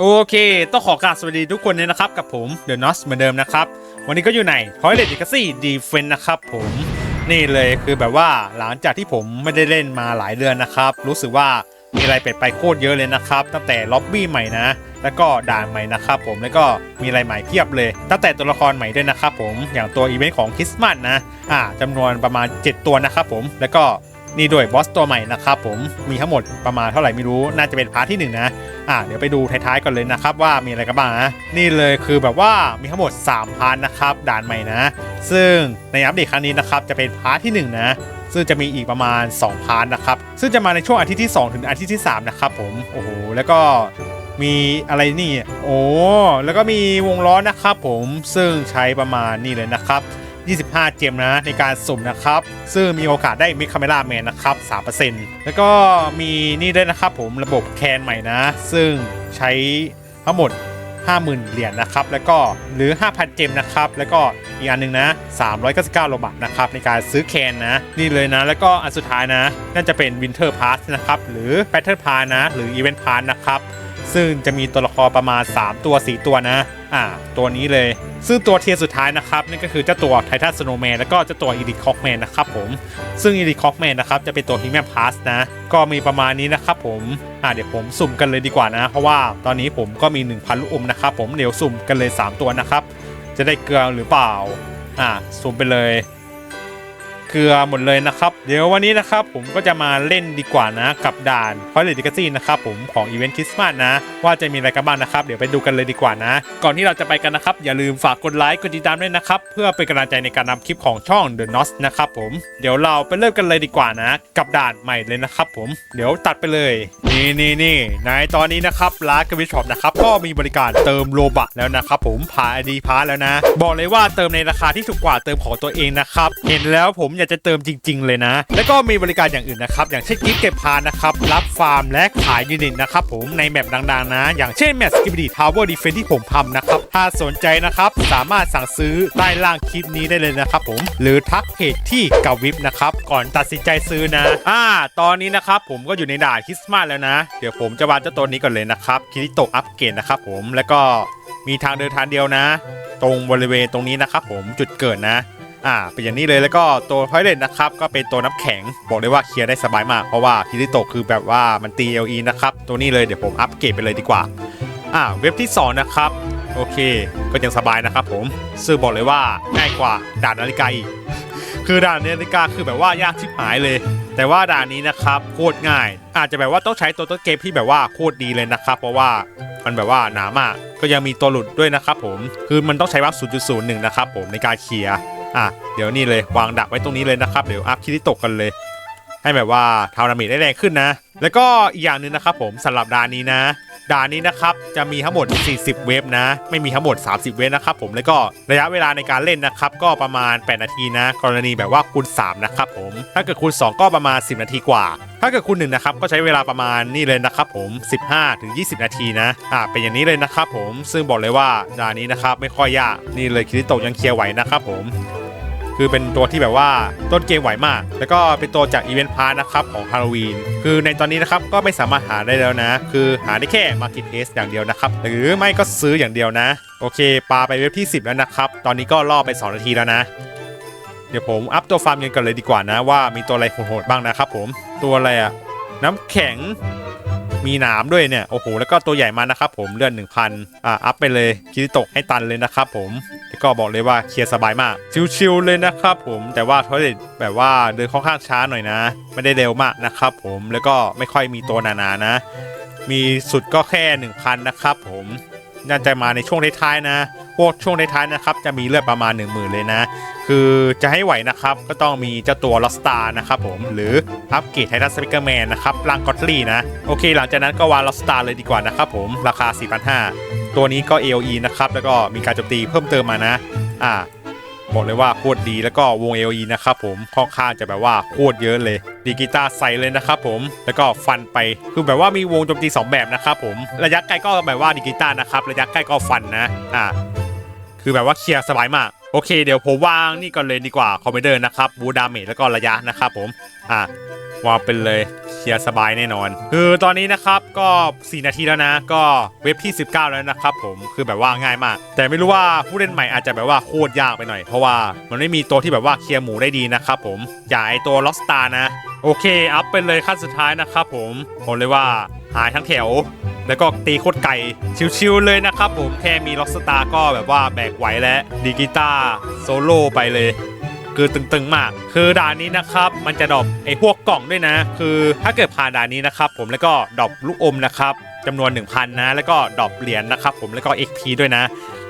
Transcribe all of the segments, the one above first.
โอเค ต้องขอกราบสวัสดีทุกคนเลยนะครับ กับผมเดอะนอสเหมือนเดิมนะครับ วันนี้ก็อยู่ใน Toilet Legacy Defense นะครับผมนี่เลยคือแบบว่าหลังจากที่ผมไม่ได้เล่นมาหลายเดือนนะครับ รู้สึกว่ามีอะไรเปลี่ยนไปโคตรเยอะเลยนะครับ ตั้งแต่ล็อบบี้ใหม่นะ แล้วก็ด่านใหม่นะครับผมแล้วก็มีอะไรใหม่เพียบเลย ตั้งแต่ตัวละครใหม่ด้วยนะครับผมอย่างตัวอีเวนต์ของคริสต์มาสนะอ่าจำนวนประมาณ 7 ตัวนะครับผมแล้วก็นี่ด้วยบอสตัวใหม่นะครับผมมีทั้งหมดประมาณเท่าไหร่ไม่รู้น่าจะเป็นพาร์ทที่หนึ่งนะ อ่าเดี๋ยวไปดูท้ายๆก่อนเลยนะครับว่ามีอะไรกันบ้างนะนี่เลยคือแบบว่ามีทั้งหมด3พาร์ทนะครับด่านใหม่นะ ซึ่งในอัปเดตครั้งนี้นะครับจะเป็นพาร์ทที่ 1 นะซึ่งจะมีอีกประมาณ 2 พาร์ทนะครับ ซึ่งจะมาในช่วงอาทิตย์ที่ 2 ถึงอาทิตย์ที่ 3 นะครับผม โอ้โห แล้วก็มีอะไรนี่ โอ้ แล้วก็มีวงล้อนะครับผม ซึ่งใช้ประมาณนี่เลยนะครับ 25 เจมนะในการสุ่มนะครับ ซึ่งมีโอกาสได้มิคาเมล่าแมนนะครับ 3%แล้วก็มีนี่ด้วยนะครับผมระบบแคนใหม่นะ ซึ่งใช้ทั้งหมด 50,000 เหรียญนะครับ แล้วก็หรือ 5,000 เจมนะครับ แล้วก็อีกอันหนึงนะ 399 โลบัตนะครับ ในการซื้อแคนนะ นี่เลยนะ แล้วก็อันสุดท้ายนะ น่าจะเป็น Winter Pass นะครับ หรือ Battle Pass นะ หรือ Event Pass นะครับ ซึ่งจะมีตัวละครประมาณ 3 ตัว 4 ตัวนะ อ่า ตัวนี้เลย ซึ่งตัวเทียร์สุดท้ายนะครับนั่นก็คือเจ้าตัวไททันสโนว์แมนแล้วก็เจ้าตัวอีดิคอกแมนนะครับผม ซึ่งอีดิคอกแมนนะครับจะเป็นตัวพรีเมียมพาสนะ ก็มีประมาณนี้นะครับผม อ่าเดี๋ยวผมสุ่มกันเลยดีกว่านะ เพราะว่าตอนนี้ผมก็มี 1,000 ลูกอมนะครับผม เดี๋ยวสุ่มกันเลย 3 ตัวนะครับ จะได้เกลือหรือเปล่า อ่า สุ่มไปเลย กลือหมดเลยนะครับ เดี๋ยววันนี้นะครับผมก็จะมาเล่นดีกว่านะกับด่าน p o i l e t l e g a c y นะครับผมของอีเวนต์คริสต์มาสนะ ว่าจะมีอะไรกันบ้างนะครับ เดี๋ยวไปดูกันเลยดีกว่านะ ก่อนที่เราจะไปกันนะครับอย่าลืมฝากกดไลค์กดติดตามด้วยนะครับเพื่อเป็นกำลังใจในการนำคลิปของช่อง The n o s นะครับผมเดี๋ยวเราไปเริ่มกันเลยดีกว่านะ กับด่านใหม่เลยนะครับผมเดี๋ยวตัดไปเลยนี่นี่นี่ในตอนนี้นะครับร้านกวิชช็อปนะครับก็มีบริการเติมโลบักแล้วนะครับผมผ่านไอดีพาร์แล้วนะ บอกเลยว่าเติมในราคาที่ถูกกว่าเติมของตัวเองนะครับเห็นแล้วผมอยากจะเติมจริง ๆ เลยนะ แล้วก็มีบริการอย่างอื่นนะครับ อย่างเช่นกิฟต์เก็บพานะครับ รับฟาร์มและขายยูนิตนะครับผมในแมปดังๆนะ อย่างเช่นแมปสกิบดีทาวเวอร์ดีเฟนที่ผมทำนะครับ ถ้าสนใจนะครับ สามารถสั่งซื้อใต้ล่างคลิปนี้ได้เลยนะครับผม หรือทักเพจที่กาวิบนะครับ ก่อนตัดสินใจซื้อนะ อ่า ตอนนี้นะครับผมก็อยู่ในด่านคริสต์มาสแล้วนะ เดี๋ยวผมจะวางเจ้าตัวนี้ก่อนเลยนะครับ คิริโตอัปเกรดนะครับผม แล้วก็มีทางเดินทางเดียวนะ ตรงบริเวณตรงนี้นะครับผม จุดเกิดนะ อ่าเป็นอย่างนี้เลยแล้วก็ตัวพอยเลนนะครับก็เป็นตัวน้ำแข็งบอกเลยว่าเคลียร์ได้สบายมากเพราะว่าคิริโตคือแบบว่ามันตี LE นะครับตัวนี้เลยเดี๋ยวผมอัปเกรดไปเลยดีกว่าอ่าเว็บที่ 2 นะครับ โอเค ก็ยังสบายนะครับผมซึ่งบอกเลยว่าง่ายกว่าด่านนาฬิกาอีกคือด่านนาฬิกาคือแบบว่ายากชิบหายเลย แต่ว่าด่านนี้นะครับโคตรง่าย อาจจะแบบว่าต้องใช้ตัวต้นเกมที่แบบว่าโคตรดีเลยนะครับ เพราะว่ามันแบบว่าหนามากก็ยังมีตัวหลุดด้วยนะครับผมคือมันต้องใช้วับ0.01นะครับผมในการเคลียร์ อะเดี๋ยวนี่เลยวางดักไว้ตรงนี้เลยนะครับ เดี๋ยวอัพคิริตกกันเลย ให้แบบว่าทาวนามิได้แรงขึ้นนะ แล้วก็อีกอย่างหนึ่งนะครับผมสำหรับด่านนี้นะด่านนี้นะครับจะมีทั้งหมด 40 เวฟนะ ไม่มีทั้งหมด 30 เวฟนะครับผมแล้วก็ระยะเวลาในการเล่นนะครับ ก็ประมาณ 8 นาทีนะ กรณีแบบว่าคูณ3นะครับผม ถ้าเกิดคูณ2 ก็ประมาณ 10 นาทีกว่า ถ้าเกิดคูณ1นะครับก็ใช้เวลาประมาณนี่เลยนะครับผม 15ถึง20 นาทีนะอ่าเป็นอย่างนี้เลยนะครับผมซึ่งบอกเลยว่าด่านนี้นะครับไม่ค่อยยากนี่เลยคิริโตยังเคลียร์ไหวนะครับผม คือเป็นตัวที่แบบว่าต้นเกมไหวมาก แล้วก็เป็นตัวจากอีเวนต์พาร์นะครับของฮาโลวีนคือในตอนนี้นะครับก็ไม่สามารถหาได้แล้วนะ คือหาได้แค่ Market Place อย่างเดียวนะครับ หรือไม่ก็ซื้ออย่างเดียวนะ โอเคปาไปเว็บที่ 10 แล้วนะครับ ตอนนี้ก็ล่อไป 2 นาทีแล้วนะ เดี๋ยวผมอัพตัวฟาร์มกันก่อนเลยดีกว่านะ ว่ามีตัวอะไรโหดๆบ้างนะครับผมตัวอะไรอะน้ำแข็ง มีหนามด้วยเนี่ย โอ้โห แล้วก็ตัวใหญ่มานะครับผมเลื่อน 1,000 อ่า อัพไปเลยคิริโตะให้ตันเลยนะครับผม แล้วก็บอกเลยว่าเคลียร์สบายมาก ชิวๆเลยนะครับผม แต่ว่าทอยเลทแบบว่าเดินค่อนข้างช้าหน่อยนะ ไม่ได้เร็วมากนะครับผม แล้วก็ไม่ค่อยมีตัวหนาๆนะ มีสุดก็แค่ 1,000 นะครับผมน่าจะมาในช่วงท้ายๆนะ พวกช่วงท้ายๆนะครับ จะมีเลือดประมาณ 1 0,000 เลยนะ คือจะให้ไหวนะครับ ก็ต้องมีเจ้าตัวลอสตานะครับผม หรืออัปเกรดไททันสปิเกอร์แมนนะครับร่างกอตลี่นะ โอเค หลังจากนั้นก็วางลอสตาเลยดีกว่านะครับผม ราคา 4,500 ตัวนี้ก็ AOE นะครับ แล้วก็มีการโจมตีเพิ่มเติมมานะ อ่าบอกเลยว่าโคตรดีแล้วก็วง AOE นะครับผมค่อนข้างจะแบบว่าโคตรเยอะเลยดีกีตาร์ใส่เลยนะครับผมแล้วก็ฟันไปคือแบบว่ามีวงโจมตีสองแบบนะครับผมระยะไกลก็แบบว่าดีกีตาร์นะครับระยะใกล้ก็ฟันนะอ่าคือแบบว่าเคลียร์สบายมาก โอเค เดี๋ยวผมวางนี่ก่อนเลยดีกว่าคอมเมเดอร์นะครับบูดาเมจแล้วก็ระยะนะครับผมอ่าวางเป็นเลยเคลียร์สบายแน่นอน คือตอนนี้นะครับก็ 4 นาทีแล้วนะ ก็เว็บที่ 19 แล้วนะครับผมคือแบบว่าง่ายมาก แต่ไม่รู้ว่าผู้เล่นใหม่อาจจะแบบว่าโคตรยากไปหน่อย เพราะว่ามันไม่มีตัวที่แบบว่าเคลียร์หมูได้ดีนะครับผมอย่าไอตัวล็อกสตาร์นะ โอเค อัพไปเลยขั้นสุดท้ายนะครับผมบอกเลยว่าหายทั้งแถว แล้วก็ตีโคตรไก่ชิวๆเลยนะครับผมแค่มีล็อกสตาร์ก็แบบว่าแบกไหวและดีกีตาร์โซโล่ไปเลย คือตึงๆมาก คือด่านนี้นะครับ มันจะดรอปไอ้พวกกล่องด้วยนะ คือถ้าเกิดผ่านด่านนี้นะครับ ผมแล้วก็ดรอปลูกอมนะครับจำนวน 1,000 นะ แล้วก็ดรอปเหรียญนะครับผมแล้วก็ XP ด้วยนะ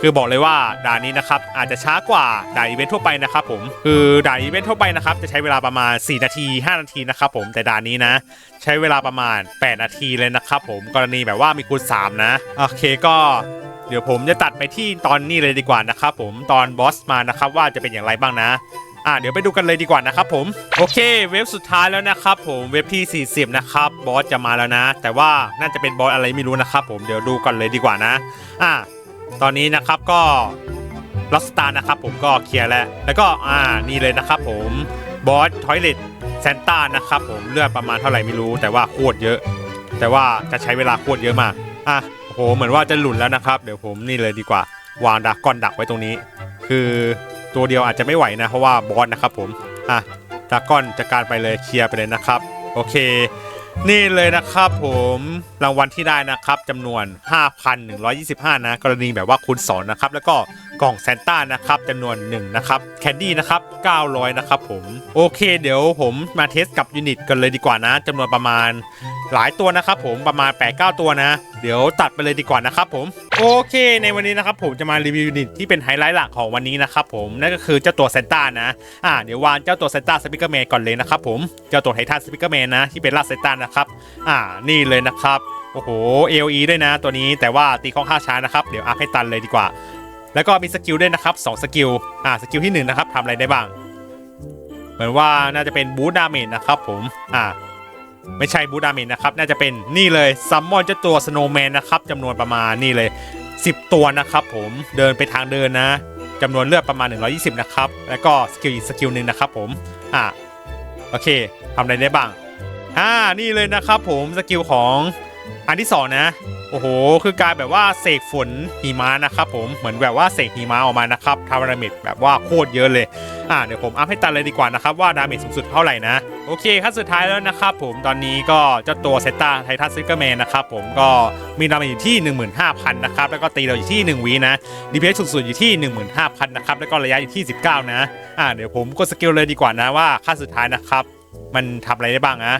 คือบอกเลยว่าด่านนี้นะครับอาจจะช้ากว่าด่านอีเวนต์ทั่วไปนะครับผมคือด่านอีเวนต์ทั่วไปนะครับจะใช้เวลาประมาณ 4 นาที 5 นาทีนะครับผมแต่ด่านนี้นะ ใช้เวลาประมาณ 8 นาทีเลยนะครับผมกรณีแบบว่ามีคูณ3นะโอเคก็เดี๋ยวผมจะตัดไปที่ตอนนี้เลยดีกว่านะครับผมตอนบอสมานะครับว่าจะเป็นอย่างไรบ้างนะอ่าเดี๋ยวไปดูกันเลยดีกว่านะครับผมโอเค เว็บสุดท้ายแล้วนะครับผมเว็บที่ 40 นะครับบอสจะมาแล้วนะ แต่ว่าน่าจะเป็นบอสอะไรไม่รู้นะครับผมเดี๋ยวดูกันเลยดีกว่านะอ่า ตอนนี้นะครับก็ล็อกสตาร์นะครับผมก็เคลียร์แล้ว แล้วก็อ่านี่เลยนะครับผมบอสทอยเลตเซนต้านะครับผมเลือดประมาณเท่าไหร่ไม่รู้แต่ว่าโคตรเยอะ แต่ว่าจะใช้เวลาโคตรเยอะมากอะโอ้โหเหมือนว่าจะหลุดแล้วนะครับ เดี๋ยวผมนี่เลยดีกว่า วางดักก้อนดักไว้ตรงนี้ คือตัวเดียวอาจจะไม่ไหวนะเพราะว่าบอสนะครับผมอะดักก้อนจัดการไปเลยเคลียร์ไปเลยนะครับ โอเค นี่เลยนะครับผมรางวัลที่ได้นะครับจำนวน 5,125 นะ กรณีแบบว่าคูณ2นะครับ แล้วก็กล่องแซนต้านะครับจำนวน 1 นะครับ แคนดี้นะครับ 900 นะครับผม โอเค เดี๋ยวผมมาเทสกับยูนิตกันเลยดีกว่านะจำนวนประมาณ หลายตัวนะครับผมประมาณ 8-9 ตัวนะ เดี๋ยวตัดไปเลยดีกว่านะครับผมโอเค ในวันนี้นะครับผมจะมารีวิวยูนิตที่เป็นไฮไลท์หลักของวันนี้นะครับผมนั่นก็คือเจ้าตัวเซนต้านะอ่าเดี๋ยววางเจ้าตัวเซนต้าสปิเกอร์แมนก่อนเลยนะครับผมเจ้าตัวไททันสปิเกอร์แมนนะที่เป็นลาเซนต้านะครับอ่านี่เลยนะครับโอ้โห AOE ด้วยนะตัวนี้แต่ว่าตีข้องค่าช้านะครับเดี๋ยวอัพให้ตันเลยดีกว่า แล้วก็มีสกิลด้วยนะครับ2สกิลอ่าสกิลที่หนึ่งนะครับทำอะไรได้บ้าง เหมือนว่าน่าจะเป็นบูดดาเมจนะครับผมอ่า ไม่ใช่บูดามินนะครับ น่าจะเป็นนี่เลยซัมมอนเจ้าตัวสโนว์แมนนะครับจำนวนประมาณนี่เลย 10 ตัวนะครับผมเดินไปทางเดินนะจำนวนเลือดประมาณ 120 นะครับ แล้วก็สกิลอีกสกิลหนึ่งนะครับผมอะโอเคทำอะไรได้บ้างอ่านี่เลยนะครับผมสกิลของอันที่สองนะ โอ้โห คือการแบบว่าเสกฝนหิมะนะครับผม เหมือนแบบว่าเสกหิมะออกมานะครับทำดาเมจแบบว่าโคตรเยอะเลย อ่า เดี๋ยวผมอัพให้ตันเลยดีกว่านะครับว่าดาเมจสูงสุดเท่าไหร่นะ โอเคขั้นสุดท้ายแล้วนะครับผม ตอนนี้ก็เจ้าตัวเซตตาไททันซิกเกอร์แมนนะครับผม ก็มีดาเมจอยู่ที่ 15,000 นะครับ แล้วก็ตีเราอยู่ที่ 1วีนะดีเพสสูงสุดอยู่ที่ 15,000 นะครับ แล้วก็ระยะอยู่ที่ 19 นะ อ่า เดี๋ยวผมกดสกิลเลยดีกว่านะว่าขั้นสุดท้ายนะครับ มันทำอะไรได้บ้างนะ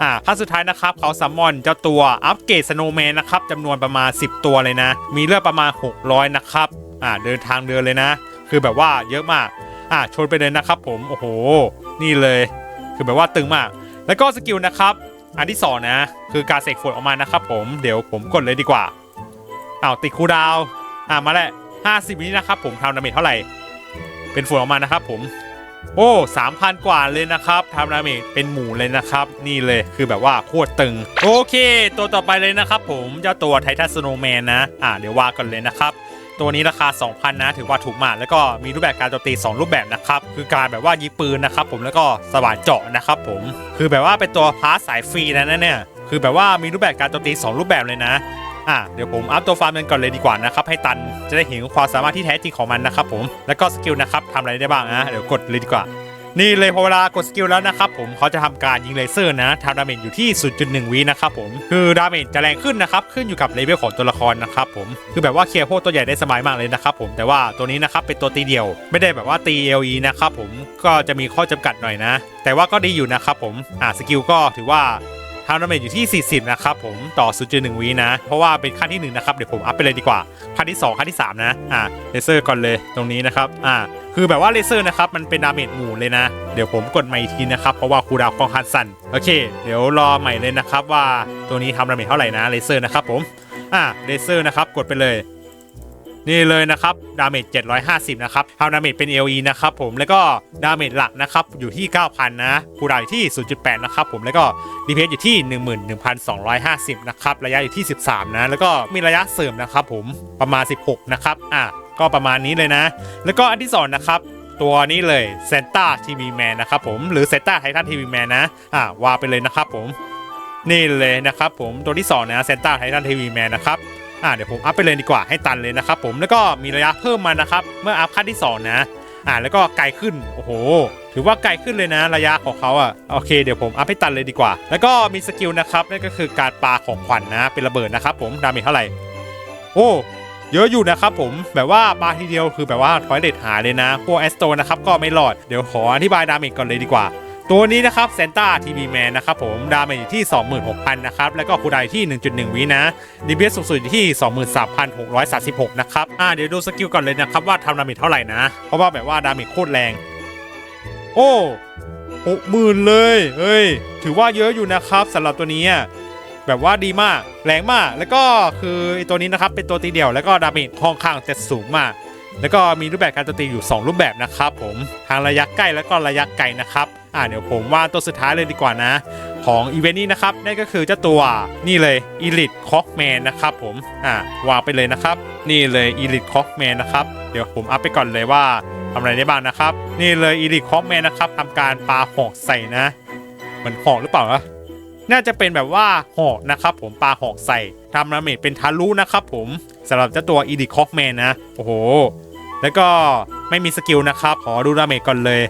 อ่าขั้นสุดท้ายนะครับเขาซัมมอนเจ้าตัวอัปเกรดสโนแมนนะครับจำนวนประมาณ 10 ตัวเลยนะ มีเลือดประมาณ 600 นะครับอ่าเดินทางเดินเลยนะ คือแบบว่าเยอะมากอะชนไปเลยนะครับผมโอ้โห นี่เลย คือแบบว่าตึงมาก แล้วก็สกิลนะครับ อันที่สองนะคือการเสกฝนออกมานะครับผมเดี๋ยวผมกดเลยดีกว่าอ้าวติดคูดาวอะมาแล้วห้าสิบวินะครับผมทำดาเมจเท่าไหร่ เป็นฝนออกมานะครับผม โอ้สามพันกว่าเลยนะครับทำดาเมจเป็นหมู่เลยนะครับ นี่เลยคือแบบว่าโคตรตึง โอเค ตัวต่อไปเลยนะครับผมเจ้าตัวไททัสโนแมนนะ อะเดี๋ยวว่ากันเลยนะครับตัวนี้ราคา 2,000 นะ ถือว่าถูกมาก แล้วก็มีรูปแบบการโจมตี 2 รูปแบบนะครับ คือการแบบว่ายิงปืนนะครับผมแล้วก็สว่านเจาะนะครับผม คือแบบว่าเป็นตัวพาสสายฟรีนะเนี่ย คือแบบว่ามีรูปแบบการโจมตี 2 รูปแบบเลยนะ อะเดี๋ยวผมอัพตัวฟาร์มกันก่อนเลยดีกว่านะครับให้ตันจะได้เห็นความสามารถที่แท้จริงของมันนะครับผมแล้วก็สกิลนะครับทำอะไรได้บ้างนะเดี๋ยวกดเลยดีกว่านี่เลยพอเวลากดสกิลแล้วนะครับผมเขาจะทำการยิงเลเซอร์นะทำดาเมจอยู่ที่ 0.1 วินะครับผมคือดาเมจจะแรงขึ้นนะครับขึ้นอยู่กับเลเวลของตัวละครนะครับผมคือแบบว่าเคลียร์พวกตัวใหญ่ได้สบายมากเลยนะครับผมแต่ว่าตัวนี้นะครับเป็นตัวตีเดียว ไม่ได้แบบว่าตี LE นะครับผมก็จะมีข้อจำกัดหน่อยนะ แต่ว่าก็ดีอยู่นะครับผมอ่าสกิลก็ถือว่า ทำดาเมจอยู่ที่ 40 นะครับผมต่อ 0.1วินะ เพราะว่าเป็นขั้นที่ 1 นะครับ เดี๋ยวผมอัพไปเลยดีกว่าขั้นที่ 2ขั้นที่ 3 นะอ่าเลเซอร์ก่อนเลยตรงนี้นะครับอ่าคือแบบว่าเลเซอร์นะครับมันเป็นดาเมจหมู่เลยนะ เดี๋ยวผมกดใหม่อีกทีนะครับ เพราะว่าคูดาวน์ค่อนข้างสั้นโอเค เดี๋ยวรอใหม่เลยนะครับว่าตัวนี้ทำดาเมจเท่าไหร่นะเลเซอร์นะครับผมอ่าเลเซอร์นะครับกดไปเลย นี่เลยนะครับดาเมจ750 นะครับทำดาเมจเป็น LE นะครับผมแล้วก็ดาเมจหลักนะครับอยู่ที่ 9,000 นะคูดาวอยู่ที่ 0.8 นะครับผมแล้วก็ดีเพสอยู่ที่ 11,250 นะครับระยะอยู่ที่ 13 นะ แล้วก็มีระยะเสริมนะครับผมประมาณ 16 นะครับอะก็ประมาณนี้เลยนะ แล้วก็อันที่2นะครับตัวนี้เลยเซนต้าทีวีแมนนะครับผมหรือเซนต้าไททันทีวีแมนนะอะวางไปเลยนะครับผมนี่เลยนะครับผมตัวที่2นะเซนต้าไททันทีวีแมนนะครับ อ่าเดี๋ยวผมอัพไปเลยดีกว่าให้ตันเลยนะครับผมแล้วก็มีระยะเพิ่มมานะครับ เมื่ออัพขั้นที่ 2 นะอ่าแล้วก็ไกลขึ้นโอ้โห ถือว่าไกลขึ้นเลยนะระยะของเขาอะโอเคเดี๋ยวผมอัพให้ตันเลยดีกว่า แล้วก็มีสกิลนะครับนั่นก็คือการปาของขวัญนนะเป็นระเบิดนะครับผมดาเมจเท่าไหร่โอ้เยอะอยู่นะครับผมแบบว่าปาทีเดียวคือแบบว่าทอยเลตหายเลยนะพวกแอสโตนะครับก็ไม่รอดเดี๋ยวขออธิบายดาเมจก่อนเลยดีกว่า ตัวนี้นะครับเซนต้าทีวีแมนนะครับผมดาเมจอยู่ที่ 26,000 นะครับ แล้วก็คูลดาวน์อยู่ที่ 1.1 วินะดีเบสสูงสุดอยู่ที่ 23,636 นะครับ อ่าเดี๋ยวดูสกิลก่อนเลยนะครับ ว่าทำดาเมจเท่าไหร่นะ เพราะว่าแบบว่าดาเมจโคตรแรง โอ้หกหมื่นเลยเฮ้ย ถือว่าเยอะอยู่นะครับสำหรับตัวนี้แบบว่าดีมากแรงมาก แล้วก็คือไอตัวนี้นะครับเป็นตัวตีเดี่ยวแล้วก็ดาเมจค่อนข้างจะสูงมากแล้วก็มีรูปแบบการตีอยู่ 2 รูปแบบนะครับผมทางระยะใกล้แล้วก็ระยะไกลนะครับ อ่าเดี๋ยวผมว่าตัวสุดท้ายเลยดีกว่านะ ของอีเวนต์นี้นะครับนั่นก็คือเจ้าตัวนี่เลย Elite Cockman นะครับผมอ่าวางไปเลยนะครับ นี่เลย Elite Cockman นะครับเดี๋ยวผมอัพไปก่อนเลยว่าทำอะไรได้บ้างนะครับ นี่เลย Elite Cockman นะครับทำการปาหอกใส่นะเหมือนหอกหรือเปล่าวะน่าจะเป็นแบบว่าหอกนะครับผมปาหอกใส่ทำดาเมจเป็นทะลุนะครับผมสำหรับเจ้าตัว Elite Cockman นะ โอ้โห แล้วก็ไม่มีสกิลนะครับ ขอดูดาเมจก่อนเลย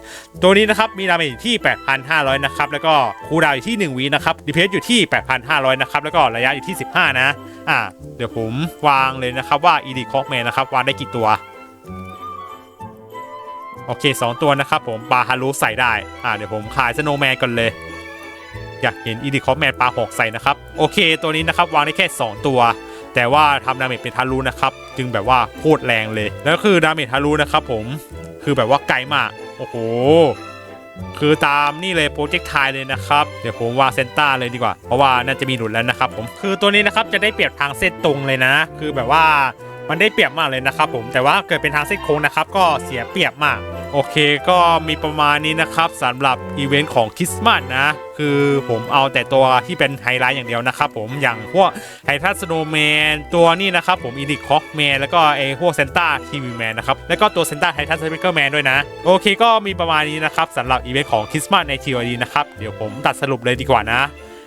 ตัวนี้นะครับมีดาเมจอยู่ที่ 8,500 นะครับ แล้วก็คูลดาวอยู่ที่ 1วินะครับดีเพสอยู่ที่ 8,500 นะครับ แล้วก็ระยะอยู่ที่ 15 นะ อ่า เดี๋ยวผมวางเลยนะครับว่า e d คอกแมนนะครับ วางได้กี่ตัว โอเค 2 ตัวนะครับผมปาฮารุใส่ได้ อ่า เดี๋ยวผมขายสโนแมนก่อนเลย อยากเห็น e d คอกแมนปาหอกใส่นะครับ โอเค ตัวนี้นะครับวางได้แค่ 2 ตัว แต่ว่าทำดาเมจเป็นทารุนะครับ จึงแบบว่าโคตรแรงเลย แล้วคือดาเมจทารุนะครับผมคือแบบว่าไกลมาก โอ้โห คือตามนี่เลยโปรเจกต์ไทยเลยนะครับ เดี๋ยวผมวางเซนต้าเลยดีกว่า เพราะว่าน่าจะมีหลุดแล้วนะครับผม คือตัวนี้นะครับจะได้เปรียบทางเส้นตรงเลยนะ คือแบบว่ามันได้เปรียบมากเลยนะครับผม แต่ว่าเกิดเป็นทางเส้นโค้งนะครับ ก็เสียเปรียบมาก โอเคก็มีประมาณนี้นะครับสำหรับอีเวนต์ของคริสต์มาสนะ คือผมเอาแต่ตัวที่เป็นไฮไลท์อย่างเดียวนะครับผมอย่างพวกไททันสโนว์แมนตัวนี้นะครับผมอีดิคอกแมนแล้วก็ไอพวกเซนต้าทีวีแมนนะครับแล้วก็ตัวเซนต้าไททันสเปกเกอร์แมนด้วยนะ โอเคก็มีประมาณนี้นะครับสำหรับอีเวนต์ของคริสต์มาสในทีวีนะครับเดี๋ยวผมตัดสรุปเลยดีกว่านะ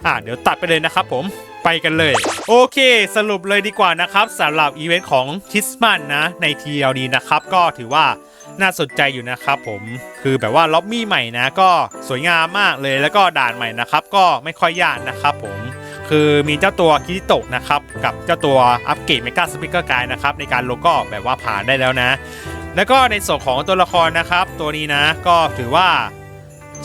อะเดี๋ยวตัดไปเลยนะครับผมไปกันเลย โอเค สรุปเลยดีกว่านะครับสำหรับอีเวนต์ของคริสต์มาสนะใน TLD นะครับก็ถือว่า น่าสนใจอยู่นะครับผมคือแบบว่าล็อบบี้ใหม่นะก็สวยงามมากเลยแล้วก็ด่านใหม่นะครับก็ไม่ค่อยยากนะครับผมคือมีเจ้าตัวคิริโตะนะครับกับเจ้าตัวอัปเกรดเมกาสปิเกอร์กายนะครับในการโลก็แบบว่าผ่านได้แล้วนะ แล้วก็ในส่วนของตัวละครนะครับ ตัวนี้นะก็ถือว่า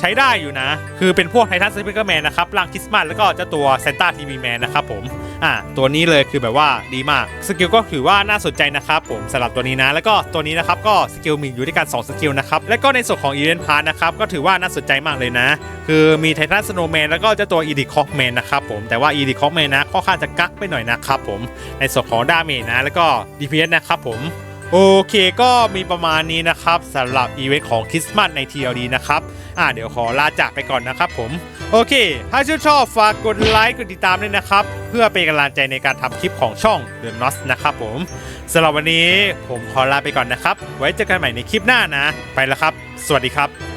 ใช้ได้อยู่นะ คือเป็นพวกไททันสปิเกอร์แมนนะครับร่างคริสต์มาสแล้วก็เจ้าตัวเซนต้าทีวีแมนนะครับผมอ่าตัวนี้เลยคือแบบว่าดีมากสกิลก็ถือว่าน่าสนใจนะครับผมสำหรับตัวนี้นะแล้วก็ตัวนี้นะครับก็สกิลมีอยู่ด้วยกัน2สกิลนะครับแล้วก็ในส่วนของอีเวนต์พาร์นะครับก็ถือว่าน่าสนใจมากเลยนะ คือมีไททันสโนว์แมนแล้วก็เจ้าตัวอีดิคอกแมนนะครับผมแต่ว่าอีดิคอกแมนนะค่อนข้างจะกักไปหน่อยนะครับผมในส่วนของดาเมจนะแล้วก็ DPS นะครับผม โอเคก็มีประมาณนี้นะครับสำหรับอีเวนต์ของคริสต์มาสใน TLD นะครับ อ่าเดี๋ยวขอลาจากไปก่อนนะครับผม โอเค ถ้าชื่นชอบฝากกดไลค์กดติดตามด้วยนะครับ เพื่อเป็นกำลังใจในการทำคลิปของช่อง The n o s นะครับผมสำหรับวันนี้ผมขอลาไปก่อนนะครับ ไว้เจอกันใหม่ในคลิปหน้านะ ไปแล้วครับ สวัสดีครับ